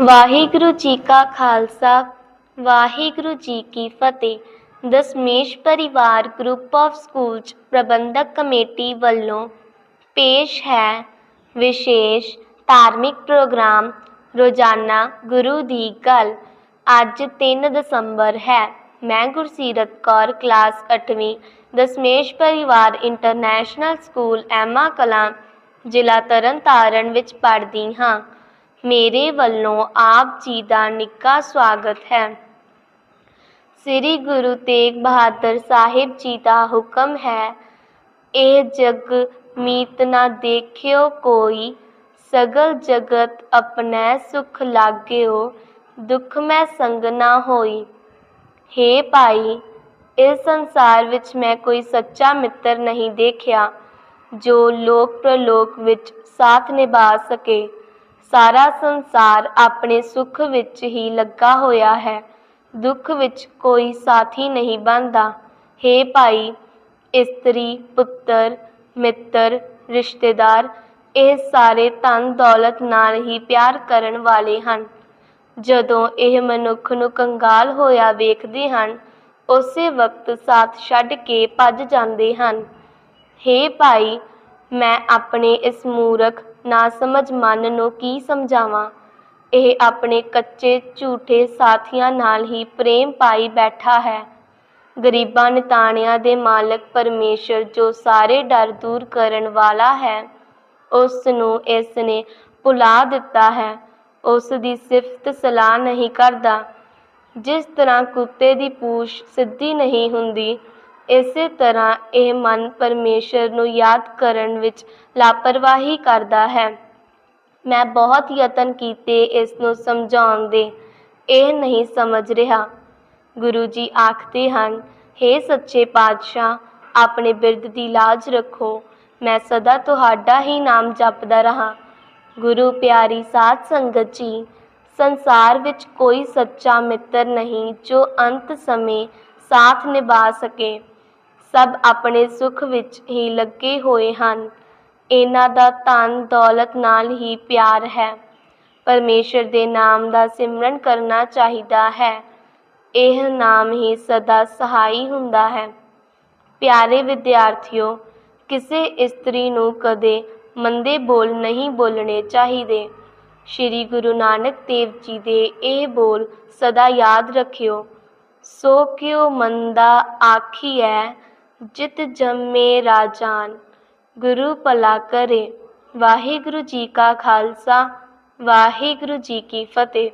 ਵਾਹਿਗੁਰੂ ਜੀ ਕਾ ਖਾਲਸਾ, ਵਾਹਿਗੁਰੂ ਜੀ ਕੀ ਫਤਿਹ। Dasmesh Parivar group of schools Parbandhak committee ਵੱਲੋਂ ਪੇਸ਼ ਹੈ ਵਿਸ਼ੇਸ਼ ਧਾਰਮਿਕ ਪ੍ਰੋਗਰਾਮ ਰੋਜ਼ਾਨਾ ਗੁਰੂ ਦੀ ਗੱਲ। ਅੱਜ 3 ਦਸੰਬਰ ਹੈ। ਮੈਂ ਗੁਰਸੀਰਤ ਕੌਰ, ਕਲਾਸ 8ਵੀਂ Dasmesh Parivar international school Emma Kalan, ਜ਼ਿਲ੍ਹਾ ਤਰਨਤਾਰਨ ਵਿੱਚ ਪੜ੍ਹਦੀ ਹਾਂ। ਮੇਰੇ ਵੱਲੋਂ ਆਪ ਜੀ ਦਾ ਨਿੱਘਾ ਸਵਾਗਤ ਹੈ। ਸ੍ਰੀ ਗੁਰੂ ਤੇਗ ਬਹਾਦਰ ਸਾਹਿਬ ਜੀ ਦਾ ਹੁਕਮ ਹੈ, ਇਹ ਜਗ ਮੀਤ ਨਾ ਦੇਖਿਓ ਕੋਈ, ਸਗਲ ਜਗਤ ਆਪਣੈ ਸੁਖ ਲਾਗਿਓ, ਦੁਖ ਮੈਂ ਸੰਗ ਨਾ ਹੋਈ। ਹੇ ਭਾਈ, ਇਸ ਸੰਸਾਰ ਵਿੱਚ ਮੈਂ ਕੋਈ ਸੱਚਾ ਮਿੱਤਰ ਨਹੀਂ ਦੇਖਿਆ, ਜੋ ਲੋਕ ਪ੍ਰਲੋਕ ਵਿੱਚ ਸਾਥ ਨਿਭਾ ਸਕੇ। ਸਾਰਾ ਸੰਸਾਰ ਆਪਣੇ ਸੁੱਖ ਵਿੱਚ ਹੀ ਲੱਗਾ ਹੋਇਆ ਹੈ। ਦੁੱਖ ਵਿੱਚ ਕੋਈ ਸਾਥੀ ਨਹੀਂ ਬਣਦਾ। ਹੇ ਭਾਈ, ਇਸਤਰੀ, ਪੁੱਤਰ, ਮਿੱਤਰ, ਰਿਸ਼ਤੇਦਾਰ, ਇਹ ਸਾਰੇ ਧਨ ਦੌਲਤ ਨਾਲ ਹੀ ਪਿਆਰ ਕਰਨ ਵਾਲੇ ਹਨ। ਜਦੋਂ ਇਹ ਮਨੁੱਖ ਨੂੰ ਕੰਗਾਲ ਹੋਇਆ ਵੇਖਦੇ ਹਨ, ਉਸੇ ਵਕਤ ਸਾਥ ਛੱਡ ਕੇ ਭੱਜ ਜਾਂਦੇ ਹਨ। ਹੇ ਭਾਈ, ਮੈਂ ਆਪਣੇ ਇਸ ਮੂਰਖ ਨਾ ਸਮਝ ਮਨ ਨੂੰ ਕੀ ਸਮਝਾਵਾਂ। ਇਹ ਆਪਣੇ ਕੱਚੇ ਝੂਠੇ ਸਾਥੀਆਂ ਨਾਲ ਹੀ ਪ੍ਰੇਮ ਪਾਈ ਬੈਠਾ ਹੈ। ਗਰੀਬਾਂ ਨਿਤਾਣਿਆਂ ਦੇ ਮਾਲਕ ਪਰਮੇਸ਼ਰ ਜੋ ਸਾਰੇ ਡਰ ਦੂਰ ਕਰਨ ਵਾਲਾ ਹੈ ਉਸ ਨੂੰ ਇਸ ਨੇ ਭੁਲਾ ਦਿੱਤਾ ਹੈ। ਉਸ ਦੀ ਸਿਫਤ ਸਲਾਹ ਨਹੀਂ ਕਰਦਾ। ਜਿਸ ਤਰ੍ਹਾਂ ਕੁੱਤੇ ਦੀ ਪੂਛ ਸਿੱਧੀ ਨਹੀਂ ਹੁੰਦੀ ਇਸੇ ਤਰ੍ਹਾਂ ਇਹ ਮਨ ਪਰਮੇਸ਼ਰ ਨੂੰ ਯਾਦ ਕਰਨ ਵਿੱਚ ਲਾਪਰਵਾਹੀ ਕਰਦਾ ਹੈ। ਮੈਂ ਬਹੁਤ ਯਤਨ ਕੀਤੇ ਇਸ ਨੂੰ ਸਮਝਾਉਣ ਦੇ। ਇਹ ਨਹੀਂ ਸਮਝ ਰਿਹਾ। ਗੁਰੂ ਜੀ ਆਖਦੇ ਹਨ, ਹੇ ਸੱਚੇ ਪਾਤਸ਼ਾਹ, ਆਪਣੇ ਬਿਰਧ ਦੀ ਲਾਜ ਰੱਖੋ। ਮੈਂ ਸਦਾ ਤੁਹਾਡਾ ਹੀ ਨਾਮ ਜਪਦਾ ਰਹਾ। ਗੁਰੂ ਪਿਆਰੀ ਸਾਧ ਸੰਗਤ ਜੀ, ਸੰਸਾਰ ਵਿੱਚ ਕੋਈ ਸੱਚਾ ਮਿੱਤਰ ਨਹੀਂ ਜੋ ਅੰਤ ਸਮੇਂ ਸਾਥ ਨਿਭਾ ਸਕੇ। ਸਭ ਆਪਣੇ ਸੁੱਖ ਵਿੱਚ ਹੀ ਲੱਗੇ ਹੋਏ ਹਨ। ਇਹਨਾਂ ਦਾ ਧਨ ਦੌਲਤ ਨਾਲ ਹੀ ਪਿਆਰ ਹੈ। ਪਰਮੇਸ਼ਰ ਦੇ ਨਾਮ ਦਾ ਸਿਮਰਨ ਕਰਨਾ ਚਾਹੀਦਾ ਹੈ। ਇਹ ਨਾਮ ਹੀ ਸਦਾ ਸਹਾਈ ਹੁੰਦਾ ਹੈ। ਪਿਆਰੇ ਵਿਦਿਆਰਥੀਓ, ਕਿਸੇ ਇਸਤਰੀ ਨੂੰ ਕਦੇ ਮੰਦੇ ਬੋਲ ਨਹੀਂ ਬੋਲਣੇ ਚਾਹੀਦੇ। ਸ਼੍ਰੀ ਗੁਰੂ ਨਾਨਕ ਦੇਵ ਜੀ ਦੇ ਇਹ ਬੋਲ ਸਦਾ ਯਾਦ ਰੱਖਿਓ। ਸੋ ਕਿਉ ਮੰਦਾ ਆਖੀਐ ਜਿਤ ਜੰਮੇ ਰਾਜਾਨ ਗੁਰੂ ਭਲਾ ਕਰੇ। ਵਾਹਿਗੁਰੂ ਜੀ ਕਾ ਖਾਲਸਾ ਵਾਹਿਗੁਰੂ ਜੀ ਕੀ ਫਤਿਹ।